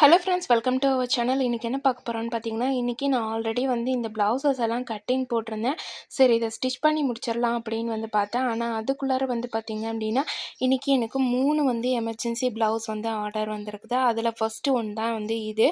Hello friends welcome to our channel இன்றைக்கி என்ன பார்க்க போகிறோன்னு பார்த்தீங்கன்னா இன்றைக்கி நான் ஆல்ரெடி வந்து இந்த ப்ளவுசஸ் எல்லாம் கட்டிங் போட்டிருந்தேன். சரி இதை ஸ்டிச் பண்ணி முடிச்சிடலாம் அப்படின்னு வந்து பார்த்தேன். ஆனால் அதுக்குள்ளார வந்து பார்த்திங்க அப்படின்னா இன்றைக்கி எனக்கு மூணு வந்து எமர்ஜென்சி ப்ளவுஸ் வந்து ஆர்டர் வந்திருக்குது. அதில் ஃபஸ்ட்டு ஒன் தான் வந்து இது.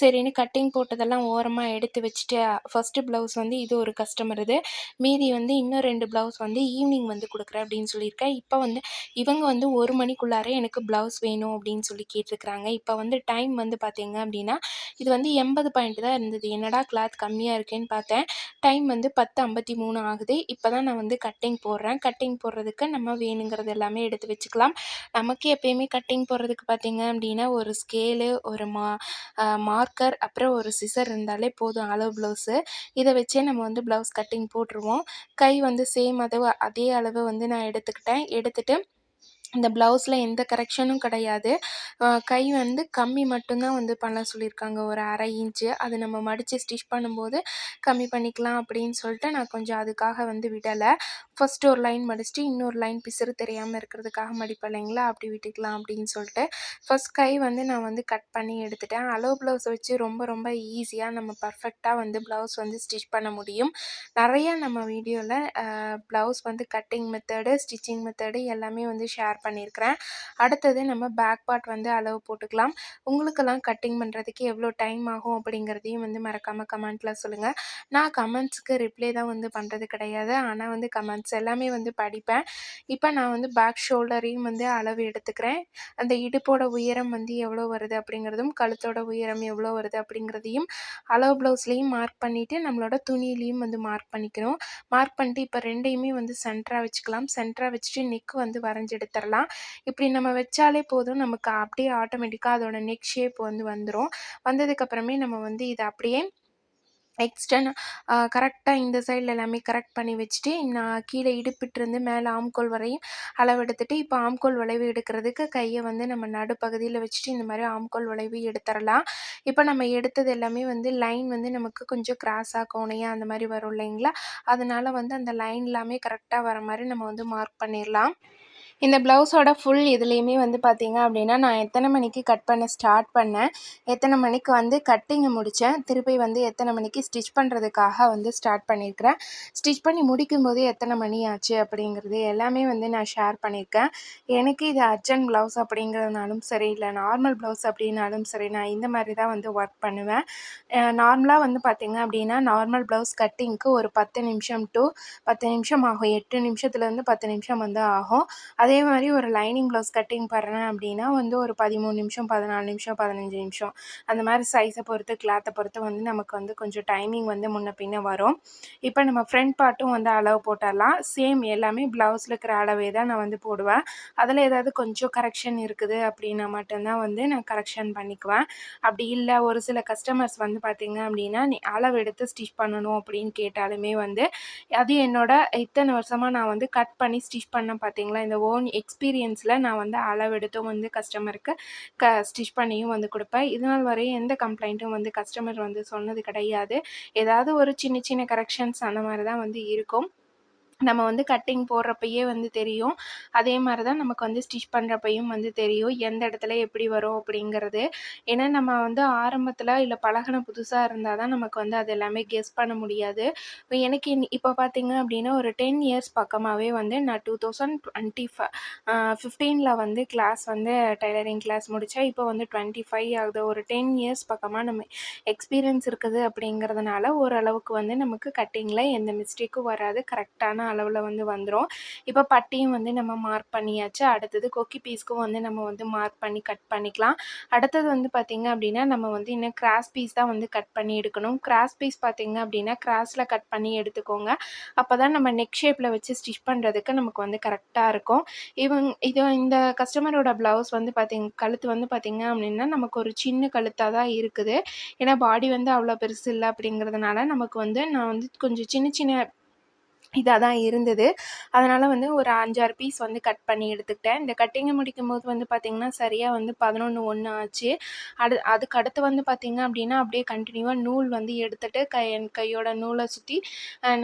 சரின்னு கட்டிங் போட்டதெல்லாம் ஓரமாக எடுத்து வச்சுட்டு ஃபஸ்ட்டு ப்ளவுஸ் வந்து இது ஒரு கஸ்டமர் இது. மீதி வந்து இன்னும் ரெண்டு ப்ளவுஸ் வந்து ஈவினிங் வந்து கொடுக்குறேன் அப்படின்னு சொல்லியிருக்கேன். இப்போ வந்து இவங்க வந்து ஒரு மணிக்குள்ளாரே எனக்கு ப்ளவுஸ் வேணும் அப்படின்னு சொல்லி கேட்டிருக்கிறாங்க. இப்போ வந்து டைம் வந்து வந்து பார்த்தீங்க அப்படின்னா இது வந்து எண்பது பாயிண்ட் தான் இருந்தது. என்னடா கிளாத் கம்மியாக இருக்கேன்னு பார்த்தேன். டைம் வந்து பத்து ஐம்பத்தி மூணு ஆகுது. இப்போ தான் நான் வந்து கட்டிங் போடுறேன். கட்டிங் போடுறதுக்கு நம்ம வேணுங்கிறது எல்லாமே எடுத்து வச்சுக்கலாம். நமக்கு எப்பயுமே கட்டிங் போடுறதுக்கு பார்த்தீங்க அப்படின்னா ஒரு ஸ்கேலு ஒரு மா மார்க்கர் அப்புறம் ஒரு சிசர் இருந்தாலே போதும். அளவு ப்ளவுஸு இதை வச்சே நம்ம வந்து ப்ளவுஸ் கட்டிங் போட்டுருவோம். கை வந்து சேம் அளவு அதே அளவு வந்து நான் எடுத்துக்கிட்டேன். எடுத்துகிட்டு இந்த ப்ளவுஸில் எந்த கரெக்ஷனும் கிடையாது. கை வந்து கம்மி மட்டும்தான் வந்து பண்ண சொல்லியிருக்காங்க. ஒரு அரை இன்ச்சு. அது நம்ம மடித்து ஸ்டிச் பண்ணும்போது கம்மி பண்ணிக்கலாம் அப்படின்னு சொல்லிட்டு நான் கொஞ்சம் அதுக்காக வந்து விடலை. ஃபஸ்ட்டு ஒரு லைன் மடிச்சுட்டு இன்னொரு லைன் பிசுறு தெரியாமல் இருக்கிறதுக்காக மடிப்பேன். இல்லைங்களா? அப்படி விட்டுக்கலாம் அப்படின்னு சொல்லிட்டு ஃபஸ்ட் கை வந்து நான் வந்து கட் பண்ணி எடுத்துட்டேன். அலோ ப்ளவுஸ் வச்சு ரொம்ப ரொம்ப ஈஸியாக நம்ம பர்ஃபெக்டாக வந்து ப்ளவுஸ் வந்து ஸ்டிச் பண்ண முடியும். நிறையா நம்ம வீடியோவில் ப்ளவுஸ் வந்து கட்டிங் மெத்தடு ஸ்டிச்சிங் மெத்தடு எல்லாமே வந்து ஷேர் பண்ணியிருக்கிறேன். அடுத்தது நம்ம பேக் பார்ட் வந்து அளவு போட்டுக்கலாம். உங்களுக்கெல்லாம் கட்டிங் பண்ணுறதுக்கு எவ்வளோ டைம் ஆகும் அப்படிங்கிறதையும் வந்து மறக்காமல் கமெண்ட்டில் சொல்லுங்கள் நான் கமெண்ட்ஸுக்கு ரிப்ளை தான் வந்து பண்ணுறது கிடையாது. ஆனால் வந்து கமெண்ட்ஸ் எல்லாமே வந்து படிப்பேன். இப்போ நான் வந்து பேக் ஷோல்டரையும் வந்து அளவு எடுத்துக்கிறேன். அந்த இடுப்போட உயரம் வந்து எவ்வளோ வருது அப்படிங்கிறதும் கழுத்தோட உயரம் எவ்வளோ வருது அப்படிங்கிறதையும் அளவு ப்ளவுஸ்லேயும் மார்க் பண்ணிவிட்டு நம்மளோட துணியிலையும் வந்து மார்க் பண்ணிக்கணும். மார்க் பண்ணிட்டு இப்போ ரெண்டையுமே வந்து சென்டராக வச்சுக்கலாம். சென்டராக வச்சுட்டு நெக் வந்து வரைஞ்செடுத்துடலாம் வச்சிடலாம் இப்படி நம்ம வச்சாலே போதும். நமக்கு அப்படியே ஆட்டோமேட்டிக்காக அதோட நெக் ஷேப் வந்து வந்துடும் வந்ததுக்கப்புறமே நம்ம வந்து இதை அப்படியே எக்ஸ்டன் கரெக்டாக இந்த சைடில் எல்லாமே கரெக்ட் பண்ணி வச்சுட்டு நான் கீழே இடுப்பிட்டிருந்து மேலே ஆம்கோல் வரையும் அளவு எடுத்துகிட்டு இப்போ ஆம்கோல் வளைவு எடுக்கிறதுக்கு கையை வந்து நம்ம நடுப்பகுதியில் வச்சுட்டு இந்த மாதிரி ஆம்கோல் வளைவு எடுத்துடலாம் இப்போ நம்ம எடுத்தது எல்லாமே வந்து லைன் வந்து நமக்கு கொஞ்சம் கிராஸாக கோணையாக அந்த மாதிரி வரும் இல்லைங்களா? அதனால் வந்து அந்த லைன் எல்லாமே கரெக்டாக வர மாதிரி நம்ம வந்து மார்க் பண்ணிடலாம் இந்த ப்ளவுஸோட ஃபுல் இதுலேயுமே வந்து பார்த்திங்க அப்படின்னா நான் எத்தனை மணிக்கு கட் பண்ண ஸ்டார்ட் பண்ணேன் எத்தனை மணிக்கு வந்து கட்டிங்கை முடித்தேன் திருப்பி வந்து எத்தனை மணிக்கு ஸ்டிச் பண்ணுறதுக்காக வந்து ஸ்டார்ட் பண்ணியிருக்கிறேன் ஸ்டிச் பண்ணி முடிக்கும் போது எத்தனை மணி ஆச்சு அப்படிங்கிறது எல்லாமே வந்து நான் ஷேர் பண்ணியிருக்கேன் எனக்கு இது அர்ஜென்ட் ப்ளவுஸ் அப்படிங்கிறதுனாலும் சரி இல்லை நார்மல் ப்ளவுஸ் அப்படின்னாலும் சரி நான் இந்த மாதிரி தான் வந்து ஒர்க் பண்ணுவேன். நார்மலாக வந்து பார்த்திங்க அப்படின்னா நார்மல் ப்ளவுஸ் கட்டிங்க்கு ஒரு பத்து நிமிஷம் டு பத்து நிமிஷம் ஆகும். எட்டு நிமிஷத்துலேருந்து பத்து நிமிஷம் வந்து ஆகும். அது அதே மாதிரி ஒரு லைனிங் ப்ளவுஸ் கட்டிங் பண்ணுறேன் அப்படின்னா வந்து ஒரு பதிமூணு நிமிஷம் பதினாலு நிமிஷம் பதினஞ்சு நிமிஷம். அந்த மாதிரி சைஸை பொறுத்து கிளாத்தை பொறுத்து வந்து நமக்கு வந்து கொஞ்சம் டைமிங் வந்து முன்ன பின்ன வரும். இப்போ நம்ம ஃப்ரண்ட் பார்ட்டும் வந்து அளவு போட்டுடலாம். சேம் எல்லாமே ப்ளவுஸில் இருக்கிற அளவே தான் நான் வந்து போடுவேன். அதில் ஏதாவது கொஞ்சம் கரெக்ஷன் இருக்குது அப்படின்னா மட்டும்தான் வந்து நான் கரெக்ஷன் பண்ணிக்குவேன். அப்படி இல்லை ஒரு சில கஸ்டமர்ஸ் வந்து பார்த்திங்க அப்படின்னா நீ அளவு எடுத்து ஸ்டிச் பண்ணணும் அப்படின்னு கேட்டாலுமே வந்து அது என்னோட இத்தனை வருஷமாக நான் வந்து கட் பண்ணி ஸ்டிச் பண்ண பார்த்தீங்களா இந்த ஓன் ஓன் எக்ஸ்பீரியன்ஸில் நான் வந்து அளவெடுத்தும் வந்து கஸ்டமருக்கு க ஸ்டிச் பண்ணியும் வந்து கொடுப்பேன். இதனால் நாள் வரையும் எந்த கம்ப்ளைண்ட்டும் வந்து கஸ்டமர் வந்து சொன்னது கிடையாது. ஏதாவது ஒரு சின்ன சின்ன கரெக்ஷன்ஸ் அந்த மாதிரி தான் வந்து இருக்கும். நம்ம வந்து கட்டிங் போடுறப்பயே வந்து தெரியும். அதே மாதிரி தான் நமக்கு வந்து ஸ்டிச் பண்ணுறப்பையும் வந்து தெரியும். எந்த இடத்துல எப்படி வரும் அப்படிங்கிறது. ஏன்னா நம்ம வந்து ஆரம்பத்தில் இல்லை பழகின புதுசாக இருந்தால் தான் நமக்கு வந்து அது எல்லாமே கெஸ் பண்ண முடியாது. இப்போ எனக்கு இப்போ பார்த்தீங்க அப்படின்னா ஒரு டென் இயர்ஸ் பக்கமாகவே வந்து நான் டூ தௌசண்ட் டுவெண்ட்டி ஃபை ஃபிஃப்டீனில் வந்து கிளாஸ் வந்து டைலரிங் கிளாஸ் முடித்தேன் இப்போ வந்து டுவெண்ட்டி ஃபைவ் ஆகுது. ஒரு டென் இயர்ஸ் பக்கமாக நம்ம எக்ஸ்பீரியன்ஸ் இருக்குது அப்படிங்கிறதுனால ஓரளவுக்கு வந்து நமக்கு கட்டிங்கில் எந்த மிஸ்டேக்கும் வராது. கரெக்டான அளவில் வந்து வந்துடும் இப்போ பட்டியும் வந்து நம்ம மார்க் பண்ணியாச்சு. அடுத்தது கொக்கி பீஸ்க்கும் வந்து நம்ம வந்து மார்க் பண்ணி கட் பண்ணிக்கலாம். அடுத்தது வந்து பார்த்திங்க அப்படின்னா நம்ம வந்து இன்னும் கிராஸ் பீஸ் தான் வந்து கட் பண்ணி எடுக்கணும். கிராஸ் பீஸ் பார்த்திங்க அப்படின்னா கிராஸில் கட் பண்ணி எடுத்துக்கோங்க. அப்போ தான் நம்ம நெக் ஷேப்பில் வச்சு ஸ்டிச் பண்ணுறதுக்கு நமக்கு வந்து கரெக்டாக இருக்கும். இவங்க இது இந்த கஸ்டமரோட ப்ளவுஸ் வந்து பார்த்திங்க கழுத்து வந்து பார்த்திங்க அப்படின்னா நமக்கு ஒரு சின்ன கழுத்தாக தான் இருக்குது. ஏன்னா பாடி வந்து அவ்வளோ பெருசு இல்லை அப்படிங்கிறதுனால நமக்கு வந்து நான் வந்து கொஞ்சம் சின்ன சின்ன இதாக தான் இருந்தது. அதனால் வந்து ஒரு அஞ்சாறு பீஸ் வந்து கட் பண்ணி எடுத்துக்கிட்டேன். இந்த கட்டிங்கை முடிக்கும் போது வந்து பார்த்திங்கன்னா சரியாக வந்து பதினொன்று ஒன்று ஆச்சு. அது அதுக்கு அடுத்து வந்து பார்த்திங்க அப்படின்னா அப்படியே கண்டினியூவாக நூல் வந்து எடுத்துகிட்டு கை என் கையோட நூலை சுற்றி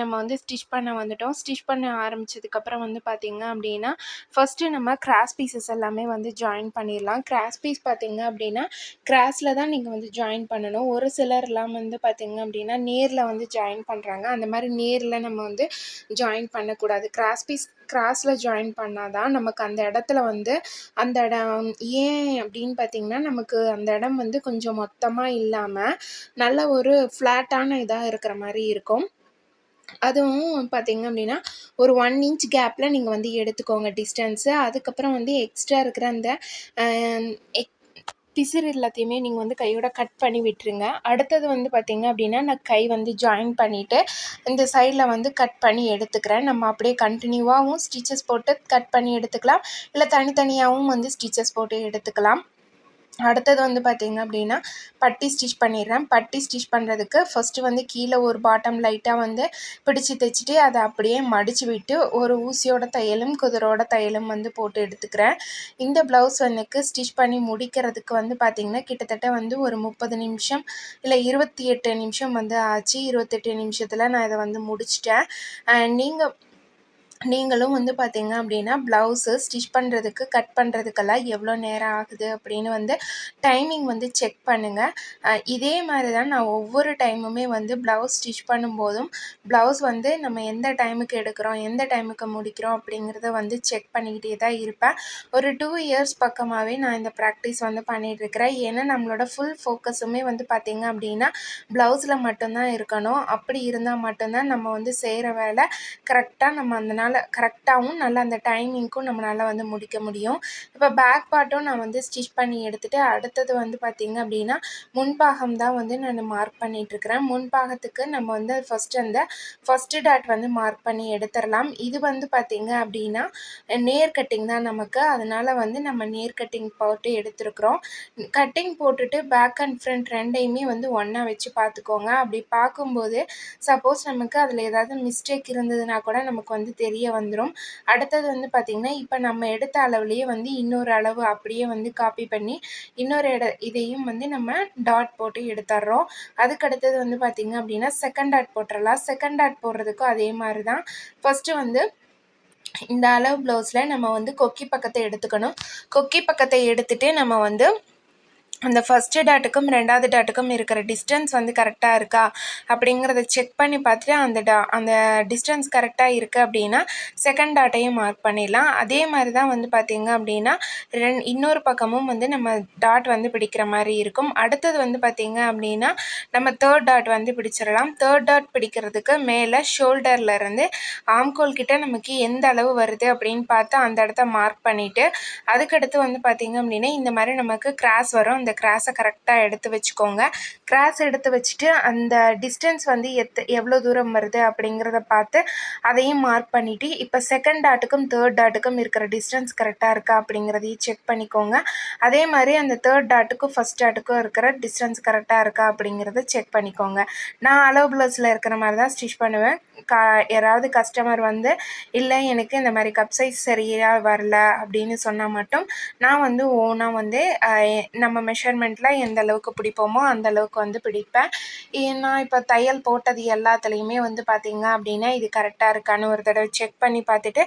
நம்ம வந்து ஸ்டிச் பண்ண வந்துட்டோம். ஸ்டிச் பண்ண ஆரம்பித்ததுக்கப்புறம் வந்து பார்த்திங்க அப்படின்னா ஃபஸ்ட்டு நம்ம கிராஸ் பீசஸ் எல்லாமே வந்து ஜாயின் பண்ணிடலாம். கிராஸ் பீஸ் பார்த்திங்க அப்படின்னா கிராஸில் தான் நீங்கள் வந்து ஜாயின் பண்ணணும். ஒரு சிலர்லாம் வந்து பார்த்திங்க அப்படின்னா நேரில் வந்து ஜாயின் பண்ணுறாங்க அந்த மாதிரி நேரில் நம்ம வந்து ஜாயின் பண்ணக்கூடாது. கிராஸ் பீஸ் கிராஸில் ஜாயின் பண்ணால் தான் நமக்கு அந்த இடத்துல வந்து அந்த இடம் ஏன் அப்படின்னு பார்த்திங்கன்னா நமக்கு அந்த இடம் வந்து கொஞ்சம் மொத்தமாக இல்லாமல் நல்ல ஒரு ஃப்ளாட்டான இதாக இருக்கிற மாதிரி இருக்கும். அதுவும் பார்த்திங்க அப்படின்னா ஒரு ஒன் இன்ச் கேப்பில் நீங்கள் வந்து எடுத்துக்கோங்க டிஸ்டன்ஸு அதுக்கப்புறம் வந்து எக்ஸ்ட்ரா இருக்கிற அந்த எக் பிசிறு எல்லாத்தையுமே நீங்கள் வந்து கையோட கட் பண்ணி விட்டுருங்க. அடுத்தது வந்து பார்த்திங்க அப்படின்னா நான் கை வந்து ஜாயின் பண்ணிவிட்டு இந்த சைடில் வந்து கட் பண்ணி எடுத்துக்கிறேன். நம்ம அப்படியே கண்டினியூவாகவும் ஸ்டிச்சஸ் போட்டு கட் பண்ணி எடுத்துக்கலாம். இல்லை தனித்தனியாகவும் வந்து ஸ்டிச்சஸ் போட்டு எடுத்துக்கலாம். அடுத்தது வந்து பார்த்திங்க அப்படின்னா பட்டி ஸ்டிச் பண்ணிடுறேன். பட்டி ஸ்டிச் பண்ணுறதுக்கு ஃபஸ்ட்டு வந்து கீழே ஒரு பாட்டம் லைட்டாக வந்து பிடிச்சி தைச்சிட்டு அதை அப்படியே மடித்து விட்டு ஒரு ஊசியோட தையலும் குதிரோட தையலும் வந்து போட்டு எடுத்துக்கிறேன். இந்த ப்ளவுஸ் எனக்கு ஸ்டிச் பண்ணி முடிக்கிறதுக்கு வந்து பார்த்திங்கன்னா கிட்டத்தட்ட வந்து ஒரு முப்பது நிமிஷம் இல்லை இருபத்தி எட்டு நிமிஷம் வந்து ஆச்சு. இருபத்தெட்டு நிமிஷத்தில் நான் இதை வந்து முடிச்சிட்டேன். நீங்கள் நீங்களும் வந்து பார்த்தீங்க அப்படின்னா ப்ளவுஸு ஸ்டிச் பண்ணுறதுக்கு கட் பண்ணுறதுக்கெல்லாம் எவ்வளோ நேரம் ஆகுது அப்படின்னு வந்து டைமிங் வந்து செக் பண்ணுங்கள் இதே மாதிரி தான் நான் ஒவ்வொரு டைமுமே வந்து ப்ளவுஸ் ஸ்டிச் பண்ணும்போதும் ப்ளவுஸ் வந்து நம்ம எந்த டைமுக்கு எடுக்கிறோம் எந்த டைமுக்கு முடிக்கிறோம் அப்படிங்கிறத வந்து செக் பண்ணிக்கிட்டே தான் இருப்பேன். ஒரு டூ இயர்ஸ் பக்கமாகவே நான் இந்த ப்ராக்டிஸ் வந்து பண்ணிகிட்ருக்கிறேன் ஏன்னா நம்மளோட ஃபுல் ஃபோக்கஸுமே வந்து பார்த்திங்க அப்படின்னா ப்ளவுஸில் மட்டும்தான் இருக்கணும். அப்படி இருந்தால் மட்டும்தான் நம்ம வந்து செய்கிற வேலை கரெக்டாக நம்ம அந்த நாள் கரெக்டாகவும் நல்லா அந்த டைமிங்க்கும் நம்மளால் வந்து முடிக்க முடியும். இப்போ பேக் பார்ட்டும் நான் வந்து ஸ்டிச் பண்ணி எடுத்துகிட்டு அடுத்தது வந்து பார்த்திங்க அப்படின்னா முன்பாகம் தான் வந்து நான் மார்க் பண்ணிகிட்ருக்கிறேன் முன்பாகத்துக்கு நம்ம வந்து ஃபஸ்ட்டு அந்த ஃபஸ்ட்டு டாட் வந்து மார்க் பண்ணி எடுத்துடலாம். இது வந்து பார்த்திங்க அப்படின்னா நேர் கட்டிங் தான் நமக்கு. அதனால் வந்து நம்ம நேர் கட்டிங் போட்டு எடுத்துருக்குறோம். கட்டிங் போட்டுட்டு பேக் அண்ட் ஃப்ரண்ட் ரெண்டையுமே வந்து ஒன்றா வச்சு பார்த்துக்கோங்க அப்படி பார்க்கும்போது சப்போஸ் நமக்கு அதில் ஏதாவது மிஸ்டேக் இருந்ததுன்னா கூட நமக்கு வந்து தெரிய வெளியே வந்துடும் அடுத்தது வந்து பார்த்திங்கன்னா இப்போ நம்ம எடுத்த அளவுலேயே வந்து இன்னொரு அளவு அப்படியே வந்து காப்பி பண்ணி இன்னொரு இட இதையும் வந்து நம்ம டாட் போட்டு எடுத்துட்றோம் அதுக்கு அடுத்தது வந்து பார்த்திங்க அப்படின்னா செகண்ட் டாட் போட்டுடலாம் செகண்ட் டாட் போடுறதுக்கும் அதே மாதிரி தான் ஃபஸ்ட்டு வந்து இந்த அளவு ப்ளவுஸில் நம்ம வந்து கொக்கி பக்கத்தை எடுத்துக்கணும். கொக்கி பக்கத்தை எடுத்துகிட்டு நம்ம வந்து அந்த ஃபஸ்ட்டு டாட்டுக்கும் ரெண்டாவது டாட்டுக்கும் இருக்கிற டிஸ்டன்ஸ் வந்து கரெக்டாக இருக்கா அப்படிங்கிறத செக் பண்ணி பார்த்துட்டு அந்த டா அந்த டிஸ்டன்ஸ் கரெக்டாக இருக்குது அப்படின்னா செகண்ட் டாட்டையும் மார்க் பண்ணிடலாம். அதே மாதிரி தான் வந்து பார்த்திங்க அப்படின்னா ரெண் இன்னொரு பக்கமும் வந்து நம்ம டாட் வந்து பிடிக்கிற மாதிரி இருக்கும். அடுத்தது வந்து பார்த்திங்க அப்படின்னா நம்ம தேர்ட் டாட் வந்து பிடிச்சிடலாம். தேர்ட் டாட் பிடிக்கிறதுக்கு மேலே ஷோல்டர்லேருந்து ஆம்கோல் கிட்ட நமக்கு எந்த அளவு வருது அப்படின்னு பார்த்து அந்த இடத்த மார்க் பண்ணிவிட்டு அதுக்கடுத்து வந்து பார்த்திங்க அப்படின்னா இந்த மாதிரி நமக்கு கிராஸ் வரும். இந்த கிராஸை கரெக்டாக எடுத்து வச்சுக்கோங்க. கிராஸ் எடுத்து வச்சுட்டு அந்த டிஸ்டன்ஸ் வந்து எத் எவ்வளோ தூரம் வருது அப்படிங்கிறத பார்த்து அதையும் மார்க் பண்ணிவிட்டு இப்போ செகண்ட் டாட்டுக்கும் தேர்ட் டாட்டுக்கும் இருக்கிற டிஸ்டன்ஸ் கரெக்டாக இருக்கா அப்படிங்கிறதையும் செக் பண்ணிக்கோங்க. அதே மாதிரி அந்த தேர்ட் டாட்டுக்கும் ஃபஸ்ட் டாட்டுக்கும் இருக்கிற டிஸ்டன்ஸ் கரெக்டாக இருக்கா அப்படிங்கிறத செக் பண்ணிக்கோங்க. நான் அளவு ப்ளவுஸில் இருக்கிற மாதிரி தான் ஸ்டிச் பண்ணுவேன். கா யாராவது கஸ்டமர் வந்து இல்லை எனக்கு இந்த மாதிரி கப் சைஸ் சரியாக வரல அப்படின்னு சொன்னால் மட்டும் நான் வந்து ஓனாக வந்து நம்ம மெஷர்மெண்ட்டில் எந்த அளவுக்கு பிடிப்போமோ அந்த அளவுக்கு வந்து பிடிப்பேன். ஏன்னா இப்போ தையல் போட்டது எல்லாத்துலேயுமே வந்து பார்த்திங்க அப்படின்னா இது கரெக்டாக இருக்கான்னு ஒரு தடவை செக் பண்ணி பார்த்துட்டு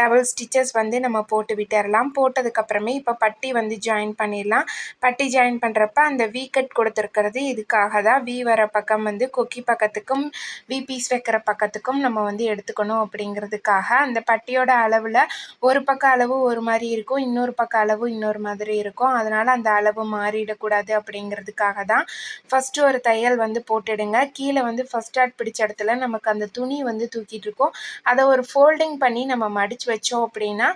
டபுள் ஸ்டிச்சஸ் வந்து நம்ம போட்டு விட்டுறலாம். போட்டதுக்கப்புறமே இப்போ பட்டி வந்து ஜாயின் பண்ணிடலாம். பட்டி ஜாயின் பண்ணுறப்ப அந்த வீ கட் கொடுத்துருக்கிறது இதுக்காக தான். வி வர பக்கம் வந்து கொக்கி பக்கத்துக்கும் வி பீஸ் வைக்கிற பக்கத்துக்கும் நம்ம வந்து எடுத்துக்கணும் அப்படிங்கிறதுக்காக அந்த பட்டியோட அளவில் ஒரு பக்க அளவு ஒரு மாதிரி இருக்கும் இன்னொரு பக்க அளவு இன்னொரு மாதிரி இருக்கும். அதனால் அந்த அளவு மாறிடக்கூடாது அப்படிங்கிறதுக்காக தான் ஃபஸ்ட்டு ஒரு தையல் வந்து போட்டுடுங்க. கீழே வந்து ஃபஸ்ட் ஆட் பிடிச்ச இடத்துல நமக்கு அந்த துணி வந்து தூக்கிட்டு இருக்கோம். அதை ஒரு ஃபோல்டிங் பண்ணி நம்ம மடித்து வச்சோம் அப்படின்னா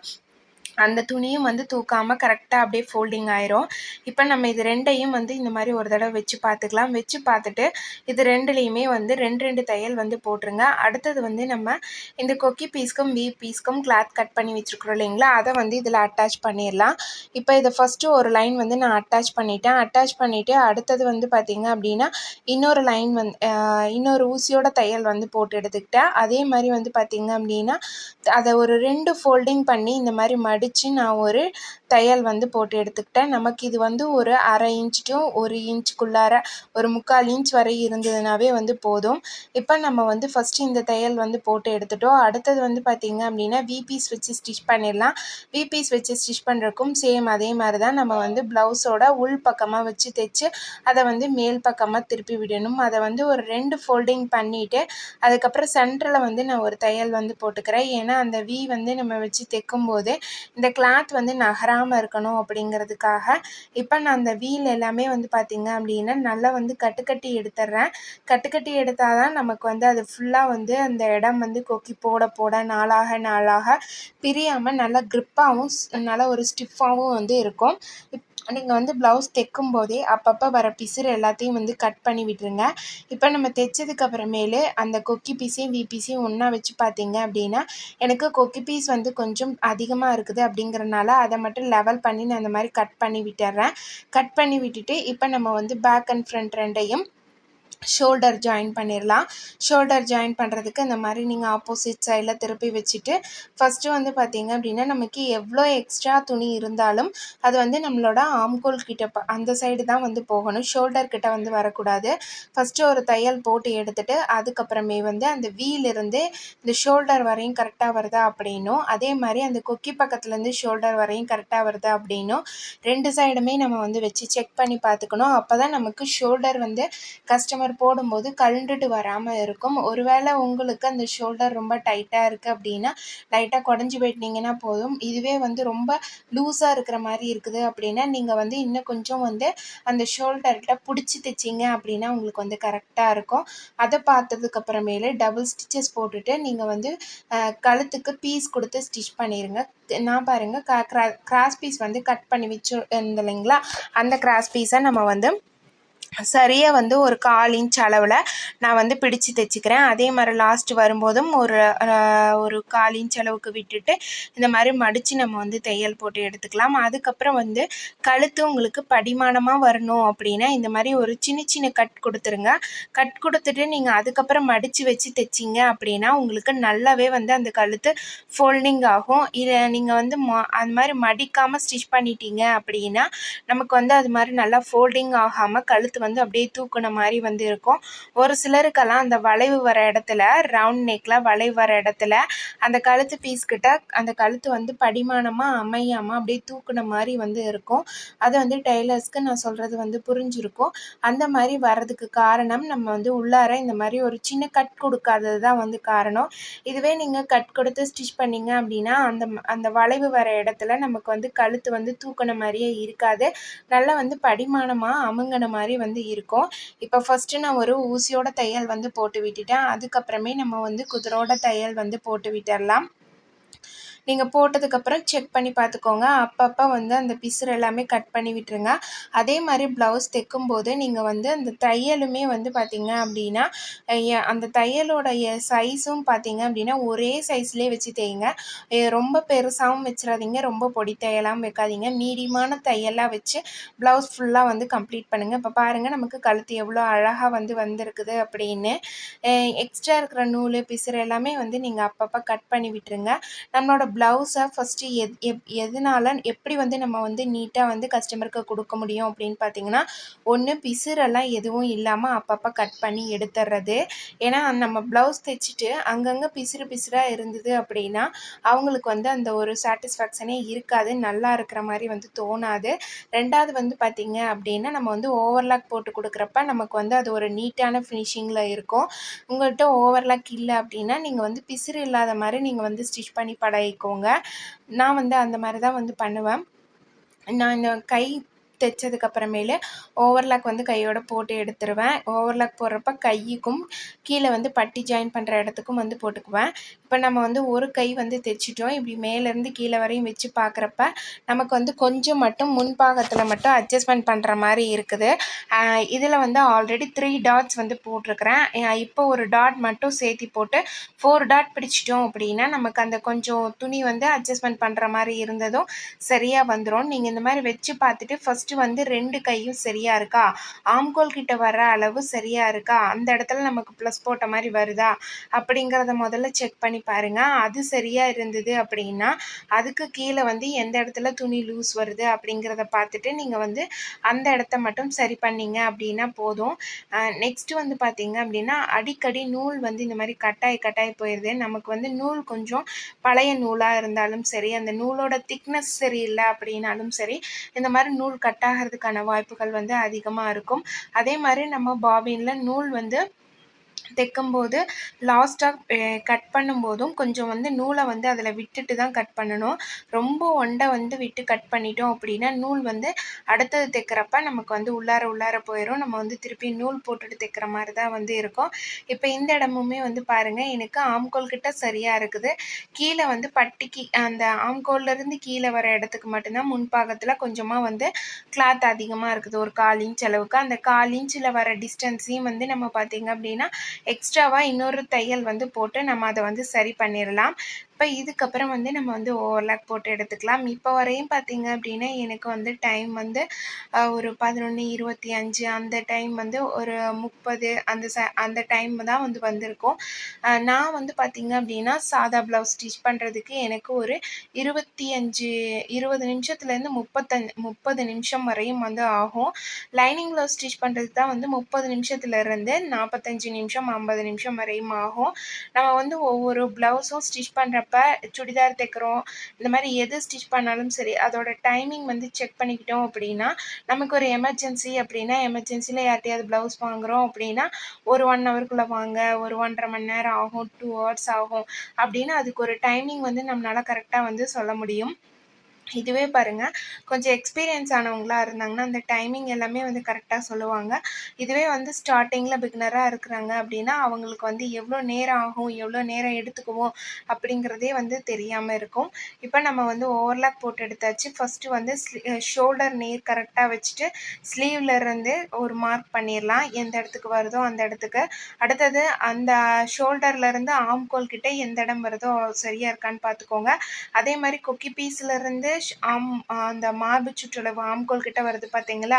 அந்த துணியும் வந்து தூக்காமல் கரெக்டாக அப்படியே ஃபோல்டிங் ஆயிரும். இப்போ நம்ம இது ரெண்டையும் வந்து இந்த மாதிரி ஒரு தடவை வச்சு பார்த்துக்கலாம். வச்சு பார்த்துட்டு இது ரெண்டுலேயுமே வந்து ரெண்டு ரெண்டு தையல் வந்து போட்டுருங்க. அடுத்தது வந்து நம்ம இந்த கொக்கி பீஸ்க்கும் வி பீஸ்க்கும் கிளாத் கட் பண்ணி வச்சுருக்குறோம் இல்லைங்களா? அதை வந்து இதில் அட்டாச் பண்ணிடலாம். இப்போ இதை ஃபஸ்ட்டு ஒரு லைன் வந்து நான் அட்டாச் பண்ணிட்டேன். அட்டாச் பண்ணிவிட்டு அடுத்தது வந்து பார்த்திங்க அப்படின்னா இன்னொரு லைன் வந்து இன்னொரு ஊசியோட தையல் வந்து போட்டு எடுத்துக்கிட்டேன். அதே மாதிரி வந்து பார்த்திங்க அப்படின்னா அதை ஒரு ரெண்டு ஃபோல்டிங் பண்ணி இந்த மாதிரி மடி மடித்து நான் ஒரு தையல் வந்து போட்டு எடுத்துக்கிட்டேன். நமக்கு இது வந்து ஒரு அரை இன்ச் ஒரு இன்ச்சுக்குள்ளார ஒரு முக்கால் இன்ச் வரை இருந்ததுனாவே வந்து போதும். இப்போ நம்ம வந்து ஃபஸ்ட்டு இந்த தையல் வந்து போட்டு எடுத்துட்டோம். அடுத்தது வந்து பார்த்திங்க அப்படின்னா விபிஸ் வச்சு ஸ்டிச் பண்ணிடலாம். விபிஸ் வச்சு ஸ்டிச் பண்ணுறக்கும் சேம் அதே மாதிரி தான் நம்ம வந்து ப்ளவுஸோட உள் பக்கமாக வச்சு தைச்சு அதை வந்து மேல் பக்கமாக திருப்பி விடணும். அதை வந்து ஒரு ரெண்டு ஃபோல்டிங் பண்ணிவிட்டு அதுக்கப்புறம் சென்டரில் வந்து நான் ஒரு தையல் வந்து போட்டுக்கிறேன். ஏன்னா அந்த வி வந்து நம்ம வச்சு தைக்கும்போது இந்த கிளாத் வந்து நகராமல் இருக்கணும் அப்படிங்கிறதுக்காக இப்போ நான் அந்த வீல் எல்லாமே வந்து பார்த்திங்க அப்படின்னா நல்லா வந்து கட்டுக்கட்டி எடுத்துடுறேன் கட்டுக்கட்டி எடுத்தால் தான் நமக்கு வந்து அது ஃபுல்லாக வந்து அந்த இடம் வந்து கொக்கி போட போட நாளாக நாளாக பிரியாமல் நல்லா க்ரிப்பாகவும் நல்லா ஒரு ஸ்டிஃபாகவும் வந்து இருக்கும். இப் நீங்கள் வந்து ப்ளவுஸ் தைக்கும் போதே அப்பப்போ வர பிசுறு எல்லாத்தையும் வந்து கட் பண்ணி விட்டுருங்க. இப்போ நம்ம தைச்சதுக்கு அப்புறமேலு அந்த கொக்கி பீஸையும் வி பீஸையும் ஒன்றா வச்சு பார்த்தீங்க அப்படின்னா எனக்கு கொக்கி பீஸ் வந்து கொஞ்சம் அதிகமாக இருக்குது அப்படிங்கிறனால அதை மட்டும் லெவல் பண்ணி நான் அந்த மாதிரி கட் பண்ணி விட்டுறேன். கட் பண்ணி விட்டுட்டு இப்போ நம்ம வந்து பேக் அண்ட் ஃப்ரண்ட் ரெண்டையும் ஷோல்டர் ஜாயின் பண்ணிடலாம் ஷோல்டர் ஜாயின் பண்ணுறதுக்கு இந்த மாதிரி நீங்கள் ஆப்போசிட் சைடில் திருப்பி வச்சுட்டு ஃபஸ்ட்டு வந்து பார்த்திங்க அப்படின்னா நமக்கு எவ்வளோ எக்ஸ்ட்ரா துணி இருந்தாலும் அது வந்து நம்மளோட ஆம்கோல் கிட்ட அந்த சைடு தான் வந்து போகணும். ஷோல்டர் கிட்ட வந்து வரக்கூடாது. ஃபஸ்ட்டு ஒரு தையல் போட்டு எடுத்துகிட்டு அதுக்கப்புறமே வந்து அந்த வீலிருந்து இந்த ஷோல்டர் வரையும் கரெக்டாக வருதா அப்படின்னும் அதே மாதிரி அந்த கொக்கி பக்கத்துலேருந்து ஷோல்டர் வரையும் கரெக்டாக வருதா அப்படின்னும் ரெண்டு சைடுமே நம்ம வந்து வச்சு செக் பண்ணி பார்த்துக்கணும். அப்போ தான் நமக்கு ஷோல்டர் வந்து கஸ்டமர் போடும்போது கழண்டுட்டு வராமல் இருக்கும். ஒருவேளை உங்களுக்கு அந்த ஷோல்டர் ரொம்ப டைட்டாக இருக்குது அப்படின்னா லைட்டாக குடஞ்சி போயிட்டீங்கன்னா போதும். இதுவே வந்து ரொம்ப லூஸாக இருக்கிற மாதிரி இருக்குது அப்படின்னா நீங்கள் வந்து இன்னும் கொஞ்சம் வந்து அந்த ஷோல்டர்கிட்ட பிடிச்சி தைச்சிங்க அப்படின்னா உங்களுக்கு வந்து கரெக்டாக இருக்கும். அதை பார்த்ததுக்கப்புறமேலே டபுள் ஸ்டிச்சஸ் போட்டுட்டு நீங்கள் வந்து கழுத்துக்கு பீஸ் கொடுத்து ஸ்டிச் பண்ணிடுங்க நான் பாருங்கள் கிராஸ் பீஸ் வந்து கட் பண்ணி வச்சு இல்லைங்களா? அந்த கிராஸ் பீஸை நம்ம வந்து சரியாக வந்து ஒரு கால் இன்ச் அளவில் நான் வந்து பிடிச்சு தைச்சிக்கிறேன். அதே மாதிரி லாஸ்ட் வரும்போதும் ஒரு ஒரு கால் இன்ச் அளவுக்கு விட்டுட்டு இந்த மாதிரி மடித்து நம்ம வந்து தையல் போட்டு எடுத்துக்கலாம். அதுக்கப்புறம் வந்து கழுத்து உங்களுக்கு படிமானமாக வரணும் அப்படின்னா இந்த மாதிரி ஒரு சின்ன சின்ன கட் கொடுத்துருங்க. கட் கொடுத்துட்டு நீங்கள் அதுக்கப்புறம் மடித்து வச்சு தைச்சிங்க அப்படின்னா உங்களுக்கு நல்லாவே வந்து அந்த கழுத்து ஃபோல்டிங் ஆகும். இதை நீங்கள் வந்து மா அது மாதிரி மடிக்காமல் ஸ்டிச் பண்ணிட்டீங்க அப்படின்னா நமக்கு வந்து அது மாதிரி நல்லா ஃபோல்டிங் ஆகாமல் கழுத்து வந்து அப்படியே தூக்குன மாதிரி வந்து இருக்கும். ஒரு சிலருக்கெல்லாம் அந்த வளைவு வர இடத்துல ரவுண்ட் நெக்கில் வளைவு வர இடத்துல அந்த கழுத்து பீஸ் கிட்ட அந்த கழுத்து வந்து படிமானமாக அமையாமல் அப்படியே தூக்குன மாதிரி வந்து இருக்கும். அது வந்து டெய்லர்ஸ்க்கு நான் சொல்கிறது வந்து புரிஞ்சிருக்கும். அந்த மாதிரி வர்றதுக்கு காரணம் நம்ம வந்து உள்ளார இந்த மாதிரி ஒரு சின்ன கட் கொடுக்காதது தான் வந்து காரணம். இதுவே நீங்கள் கட் கொடுத்து ஸ்டிச் பண்ணிங்க அப்படின்னா அந்த அந்த வளைவு வர இடத்துல நமக்கு வந்து கழுத்து வந்து தூக்கின மாதிரியே இருக்காது. நல்லா வந்து படிமானமாக அமுங்கின மாதிரி வந்து இருக்கும். இப்போ ஃபஸ்ட்டு நான் ஒரு ஊசியோட தையல் வந்து போட்டு விட்டுட்டேன். அதுக்கப்புறமே நம்ம வந்து குதிரோட தையல் வந்து போட்டு விட்டுடலாம் நீங்கள் போட்டதுக்கப்புறம் செக் பண்ணி பார்த்துக்கோங்க. அப்பப்போ வந்து அந்த பிசுறு எல்லாமே கட் பண்ணி விட்டுருங்க. அதே மாதிரி ப்ளவுஸ் தைக்கும்போது நீங்கள் வந்து அந்த தையலுமே வந்து பார்த்திங்க அப்படின்னா அந்த தையலோடைய சைஸும் பார்த்திங்க அப்படின்னா ஒரே சைஸ்லேயே வச்சு தைங்க. ரொம்ப பெருசாகவும் வச்சிடாதீங்க ரொம்ப பொடி தையலாகவும் வைக்காதீங்க. மீடியமான தையலாக வச்சு ப்ளவுஸ் ஃபுல்லாக வந்து கம்ப்ளீட் பண்ணுங்கள் இப்போ பாருங்கள் நமக்கு கழுத்து எவ்வளோ அழகாக வந்து வந்திருக்குது அப்படின்னு. எக்ஸ்ட்ரா இருக்கிற நூல் பிசுறு எல்லாமே வந்து நீங்கள் அப்பப்போ கட் பண்ணி விட்டுருங்க. நம்மளோட ப்ளவுஸை ஃபஸ்ட்டு எத் எப் எதனால எப்படி வந்து நம்ம வந்து நீட்டாக வந்து கஸ்டமருக்கு கொடுக்க முடியும் அப்படின்னு பார்த்தீங்கன்னா ஒன்று பிசுரெல்லாம் எதுவும் இல்லாமல் அப்பப்போ கட் பண்ணி எடுத்துடுறது ஏன்னா நம்ம ப்ளவுஸ் தைச்சிட்டு அங்கங்கே பிசுறு பிசுறாக இருந்தது அப்படின்னா அவங்களுக்கு வந்து அந்த ஒரு சாட்டிஸ்ஃபேக்ஷனே இருக்காது. நல்லா இருக்கிற மாதிரி வந்து தோணாது. ரெண்டாவது வந்து பார்த்திங்க அப்படின்னா நம்ம வந்து ஓவர்லாக் போட்டு கொடுக்குறப்ப நமக்கு வந்து அது ஒரு நீட்டான ஃபினிஷிங்கில் இருக்கும். உங்கள்கிட்ட ஓவர்லாக் இல்லை அப்படின்னா நீங்கள் வந்து பிசுறு இல்லாத மாதிரி நீங்கள் வந்து ஸ்டிச் பண்ணி பழகிக்கோ வச்சுக்கோங்க நான் வந்து அந்த மாதிரி தான் வந்து பண்ணுவேன். நான் இந்த கை தைச்சதுக்கப்புறமேலு ஓவர்லாக் வந்து கையோட போட்டு எடுத்துருவேன். ஓவர்லாக் போடுறப்ப கைக்கும் கீழே வந்து பட்டி ஜாயின் பண்ணுற இடத்துக்கும் வந்து போட்டுக்குவேன். இப்போ நம்ம வந்து ஒரு கை வந்து தைச்சிட்டோம். இப்படி மேலேருந்து கீழே வரையும் வச்சு பார்க்குறப்ப நமக்கு வந்து கொஞ்சம் மட்டும் முன்பாகத்தில் மட்டும் அட்ஜஸ்ட்மெண்ட் பண்ணுற மாதிரி இருக்குது. இதில் வந்து ஆல்ரெடி த்ரீ டாட்ஸ் வந்து போட்டிருக்கிறேன். இப்போ ஒரு டாட் மட்டும் சேர்த்தி போட்டு ஃபோர் டாட் பிடிச்சிட்டோம் அப்படின்னா நமக்கு அந்த கொஞ்சம் துணி வந்து அட்ஜஸ்ட்மெண்ட் பண்ணுற மாதிரி இருந்ததும் சரியாக வந்துடும் நீங்கள் இந்த மாதிரி வச்சு பார்த்துட்டு ஃபஸ்ட்டு வந்து ரெண்டு கையும் சரியாக இருக்கா? ஆம்கோல் கிட்ட வர அளவு சரியாக இருக்கா? அந்த இடத்துல நமக்கு ப்ளஸ் போட்ட மாதிரி வருதா? அப்படிங்கிறத முதல்ல செக் பண்ணி பாருங்கள் அது சரியாக இருந்தது அப்படின்னா அதுக்கு கீழே வந்து எந்த இடத்துல துணி லூஸ் வருது அப்படிங்கிறத பார்த்துட்டு நீங்கள் வந்து அந்த இடத்த மட்டும் சரி பண்ணீங்க அப்படின்னா போதும். நெக்ஸ்ட்டு வந்து பார்த்தீங்க அப்படின்னா அடிக்கடி நூல் வந்து இந்த மாதிரி கட்டாய் கட்டாய் போயிடுது நமக்கு வந்து நூல் கொஞ்சம் பழைய நூலாக இருந்தாலும் சரி அந்த நூலோட திக்னஸ் சரியில்லை அப்படின்னாலும் சரி இந்த மாதிரி நூல் கட்டாகிறதுக்கான வாய்ப்புகள் வந்து அதிகமாக இருக்கும். அதே மாதிரி நம்ம பாபினில் நூல் வந்து தைக்கும்போது லாஸ்ட்டாக கட் பண்ணும்போதும் கொஞ்சம் வந்து நூலை வந்து அதில் விட்டுட்டு தான் கட் பண்ணணும். ரொம்ப ஒண்டை வந்து விட்டு கட் பண்ணிட்டோம் அப்படின்னா நூல் வந்து அடுத்தது தைக்கிறப்ப நமக்கு வந்து உள்ளார உள்ளார போயிடும் நம்ம வந்து திருப்பி நூல் போட்டுட்டு தைக்கிற மாதிரி தான் வந்து இருக்கும். இப்போ இந்த இடமுமே வந்து பாருங்கள் எனக்கு ஆம்கோல் கிட்ட சரியாக இருக்குது. கீழே வந்து பட்டிக்கு அந்த ஆம்கோல்லேருந்து கீழே வர இடத்துக்கு மட்டும்தான் முன்பாகத்தில் கொஞ்சமாக வந்து கிளாத் அதிகமாக இருக்குது. ஒரு கால் இன்ச் அளவுக்கு. அந்த கால் இன்ச்சில் வர டிஸ்டன்ஸையும் வந்து நம்ம பார்த்திங்க அப்படின்னா எக்ஸ்ட்ராவாக இன்னொரு தையல் வந்து போட்டு நம்ம அதை வந்து சரி பண்ணிடலாம் இப்போ இதுக்கப்புறம் வந்து நம்ம வந்து ஓவர்லாக் போட்டு எடுத்துக்கலாம். இப்போ வரையும் பார்த்திங்க அப்படின்னா எனக்கு வந்து டைம் வந்து ஒரு பதினொன்று இருபத்தி அஞ்சு அந்த டைம் வந்து ஒரு முப்பது அந்த ச அந்த டைம் தான் வந்து வந்திருக்கும். நான் வந்து பார்த்திங்க அப்படின்னா சாதா ப்ளவுஸ் ஸ்டிச் பண்ணுறதுக்கு எனக்கு ஒரு இருபத்தி அஞ்சு இருபது நிமிஷத்துலேருந்து முப்பத்தஞ்சு முப்பது நிமிஷம் வரையும் வந்து ஆகும். லைனிங் ப்ளவுஸ் ஸ்டிச் பண்ணுறதுக்கு தான் வந்து முப்பது நிமிஷத்துலேருந்து நாற்பத்தஞ்சு நிமிஷம் ஐம்பது நிமிஷம் வரையும் ஆகும். நம்ம வந்து ஒவ்வொரு ப்ளவுஸும் ஸ்டிச் பண்ணுற பண்ணுறப்ப சுடிதார் தைக்கிறோம் இந்த மாதிரி எது ஸ்டிச் பண்ணாலும் சரி அதோட டைமிங் வந்து செக் பண்ணிக்கிட்டோம் அப்படின்னா நமக்கு ஒரு எமர்ஜென்சி அப்படின்னா எமர்ஜென்சியில் யார்ட்டையாவது ப்ளவுஸ் வாங்குகிறோம் அப்படின்னா ஒரு ஒன் ஹவருக்குள்ளே வாங்க ஒரு ஒன்றரை மணி நேரம் ஆகும் டூ ஹவர்ஸ் ஆகும் அப்படின்னு அதுக்கு ஒரு டைமிங் வந்து நம்மளால் கரெக்டாக வந்து சொல்ல முடியும். இதுவே பாருங்கள் கொஞ்சம் எக்ஸ்பீரியன்ஸ் ஆனவங்களாக இருந்தாங்கன்னா அந்த டைமிங் எல்லாமே வந்து கரெக்டாக சொல்லுவாங்க. இதுவே வந்து ஸ்டார்டிங்கில் பிகினராக இருக்கிறாங்க அப்படின்னா அவங்களுக்கு வந்து எவ்வளோ நேரம் ஆகும் எவ்வளோ நேரம் எடுத்துக்குவோம் அப்படிங்கிறதே வந்து தெரியாமல் இருக்கும். இப்போ நம்ம வந்து ஓவர்லாக் போட்டு எடுத்தாச்சு. ஃபஸ்ட்டு வந்து ஷோல்டர் நேர் கரெக்டாக வச்சுட்டு ஸ்லீவில் இருந்து ஒரு மார்க் பண்ணிடலாம் எந்த இடத்துக்கு வருதோ அந்த இடத்துக்கு. அடுத்தது அந்த ஷோல்டர்லேருந்து ஆம்கோல் கிட்டே எந்த இடம் வருதோ சரியாக இருக்கான்னு பார்த்துக்கோங்க. அதே மாதிரி கொக்கி பீஸ்லேருந்து ஆம் அந்த மார்பு சுற்றளவு ஆம்கோல் கிட்ட வருது பார்த்தீங்களா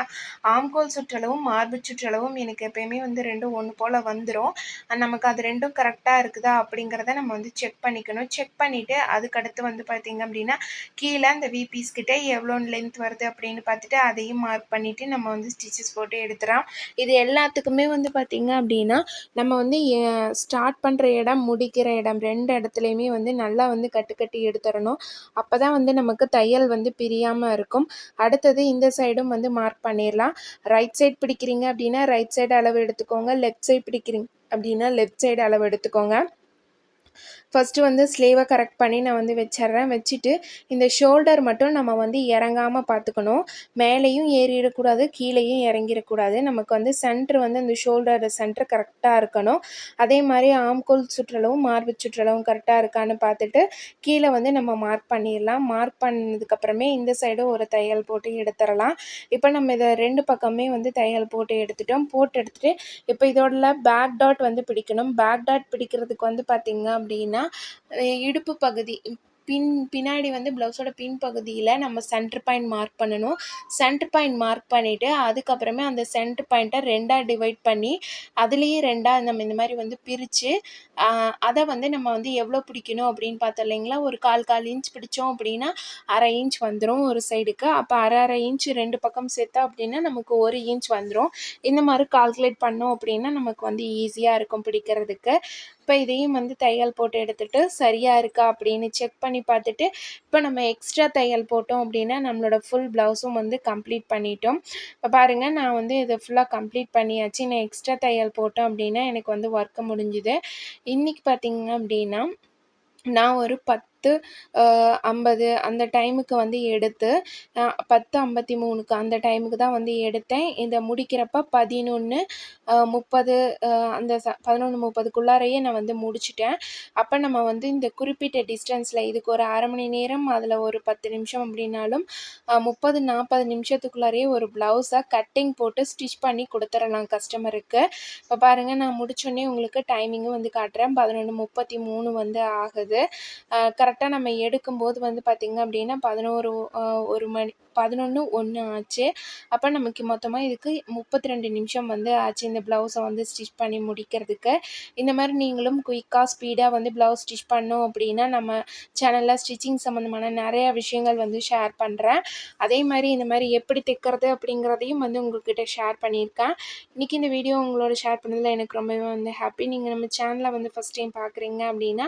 ஆம்கோல் சுற்றளவும் மார்பு சுற்றளவும் எனக்கு எப்பயுமே வந்து ரெண்டும் ஒன்று போல் வந்துடும் நமக்கு அது ரெண்டும் கரெக்டாக இருக்குதா அப்படிங்கிறத நம்ம வந்து செக் பண்ணிக்கணும். செக் பண்ணிவிட்டு அதுக்கடுத்து வந்து பார்த்தீங்க அப்படின்னா கீழே அந்த விபிஸ் கிட்டே எவ்வளோ லென்த் வருது அப்படின்னு பார்த்துட்டு அதையும் மார்க் பண்ணிவிட்டு நம்ம வந்து ஸ்டிச்சஸ் போட்டு எடுத்துகிறோம் இது எல்லாத்துக்குமே வந்து பார்த்திங்க அப்படின்னா நம்ம வந்து ஸ்டார்ட் பண்ணுற இடம் முடிக்கிற இடம் ரெண்டு இடத்துலையுமே வந்து நல்லா வந்து கட்டு கட்டி எடுத்துடணும். அப்போ தான் வந்து நமக்கு தை தையல் வந்து பிரியாமல் இருக்கும். அடுத்தது இந்த சைடும் வந்து மார்க் பண்ணிடலாம் ரைட் சைட் பிடிக்கிறீங்க அப்படின்னா ரைட் சைடு அளவு எடுத்துக்கோங்க. லெஃப்ட் சைட் பிடிக்கிறீங்க அப்படின்னா லெஃப்ட் சைடு அளவு எடுத்துக்கோங்க. ஃபஸ்ட்டு வந்து ஸ்லீவை கரெக்ட் பண்ணி நான் வந்து வச்சிட்றேன். வச்சுட்டு இந்த ஷோல்டர் மட்டும் நம்ம வந்து இறங்காமல் பார்த்துக்கணும். மேலேயும் ஏறிடக்கூடாது கீழேயும் இறங்கிடக்கூடாது. நமக்கு வந்து சென்ட்ரு வந்து அந்த ஷோல்டர் சென்ட்ரு கரெக்டாக இருக்கணும். அதே மாதிரி ஆம்கோல் சுற்றளவும் மார்பு சுற்றளவும் கரெக்டாக இருக்கான்னு பார்த்துட்டு கீழே வந்து நம்ம மார்க் பண்ணிடலாம். மார்க் பண்ணதுக்கப்புறமே இந்த சைடும் ஒரு தையல் போட்டு எடுத்துடலாம். இப்போ நம்ம இதை ரெண்டு பக்கமே வந்து தையல் போட்டு எடுத்துட்டோம். போட்டு எடுத்துகிட்டு இப்போ இதோட பேக் டாட் வந்து பிடிக்கணும். பேக் டாட் பிடிக்கிறதுக்கு வந்து பார்த்திங்க அப்படின்னா அப்படின்னா இடுப்பு பகுதி பின் பின்னாடி வந்து ப்ளவுஸோட பின் பகுதியில் நம்ம சென்ட்ரு பாயிண்ட் மார்க் பண்ணணும். சென்ட்ரு பாயிண்ட் மார்க் பண்ணிவிட்டு அதுக்கப்புறமே அந்த சென்ட்ரு பாயிண்ட்டை ரெண்டாக டிவைட் பண்ணி அதுலேயே ரெண்டாக நம்ம இந்த மாதிரி வந்து பிரித்து அதை வந்து நம்ம வந்து எவ்வளோ பிடிக்கணும் அப்படின்னு பார்த்தோம் இல்லைங்களா? ஒரு கால் கால் இன்ச் பிடிச்சோம் அப்படின்னா அரை இன்ச் வந்துடும் ஒரு சைடுக்கு அப்போ அரை அரை இன்ச் ரெண்டு பக்கம் சேர்த்தா அப்படின்னா நமக்கு ஒரு இன்ச் வந்துடும் இந்த மாதிரி கால்குலேட் பண்ணோம் அப்படின்னா நமக்கு வந்து ஈஸியாக இருக்கும் பிடிக்கிறதுக்கு. இப்போ இதையும் வந்து தையல் போட்டு எடுத்துகிட்டு சரியாக இருக்கா அப்படின்னு செக் பண்ணி பார்த்துட்டு இப்போ நம்ம எக்ஸ்ட்ரா தையல் போட்டோம் அப்படின்னா நம்மளோட ஃபுல் ப்ளவுஸும் வந்து கம்ப்ளீட் பண்ணிட்டோம். இப்போ பாருங்கள் நான் வந்து இதை ஃபுல்லாக கம்ப்ளீட் பண்ணியாச்சு. நான் எக்ஸ்ட்ரா தையல் போட்டோம் அப்படின்னா எனக்கு வந்து ஒர்க்கு முடிஞ்சுது. இன்றைக்கி பார்த்திங்க அப்படின்னா நான் ஒரு பத் பத்து ஐம்பது அந்த டைமுக்கு வந்து எடுத்து பத்து ஐம்பத்தி மூணுக்கு அந்த டைமுக்கு தான் வந்து எடுத்தேன். இதை முடிக்கிறப்ப பதினொன்று முப்பது அந்த ச பதினொன்று முப்பதுக்குள்ளாரையே நான் வந்து முடிச்சிட்டேன். அப்போ நம்ம வந்து இந்த குறிப்பிட்ட டிஸ்டன்ஸில் இதுக்கு ஒரு அரை மணி நேரம் அதில் ஒரு பத்து நிமிஷம் அப்படின்னாலும் முப்பது நாற்பது நிமிஷத்துக்குள்ளாரையே ஒரு ப்ளவுஸை கட்டிங் போட்டு ஸ்டிச் பண்ணி கொடுத்துடலாம் கஸ்டமருக்கு இப்போ பாருங்கள் நான் முடிச்சோடனே உங்களுக்கு டைமிங்கும் வந்து காட்டுறேன். பதினொன்று முப்பத்தி மூணு வந்து ஆகுது. கரெக்டாக நம்ம எடுக்கும்போது வந்து பார்த்திங்க அப்படின்னா பதினோரு ஒரு மணி பதினொன்று ஒன்று ஆச்சு. அப்போ நமக்கு மொத்தமாக இதுக்கு முப்பத்தி ரெண்டு நிமிஷம் வந்து ஆச்சு இந்த ப்ளவுஸை வந்து ஸ்டிச் பண்ணி முடிக்கிறதுக்கு. இந்த மாதிரி நீங்களும் குயிக்காக ஸ்பீடாக வந்து ப்ளவுஸ் ஸ்டிச் பண்ணோம் அப்படின்னா நம்ம சேனலில் ஸ்டிச்சிங் சம்மந்தமான நிறையா விஷயங்கள் வந்து ஷேர் பண்ணுறேன் அதே மாதிரி இந்த மாதிரி எப்படி தைக்கிறது அப்படிங்கிறதையும் வந்து உங்கள்கிட்ட ஷேர் பண்ணியிருக்கேன். இன்றைக்கி இந்த வீடியோ உங்களோட ஷேர் பண்ணதில் எனக்கு ரொம்பவே வந்து ஹாப்பி நீங்கள் நம்ம சேனலை வந்து ஃபஸ்ட் டைம் பார்க்குறீங்க அப்படின்னா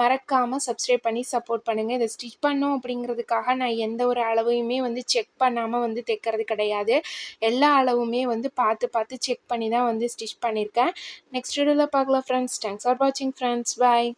மறக்காமல் சப்ஸ்கிரைப் பண்ணி சப்போர்ட் பண்ணுங்கள் இதை ஸ்டிச் பண்ணோம் அப்படிங்கிறதுக்காக நான் எந்த ஒரு அளவையுமே வந்து செக் பண்ணாமல் வந்து தைக்கிறது கிடையாது. எல்லா அளவுமே வந்து பார்த்து பார்த்து செக் பண்ணி தான் வந்து ஸ்டிச் பண்ணியிருக்கேன் நெக்ஸ்ட் வீடியோவில் பார்க்கலாம் ஃப்ரெண்ட்ஸ் தேங்க்ஸ் ஃபார் வாட்சிங் ஃப்ரெண்ட்ஸ் பாய்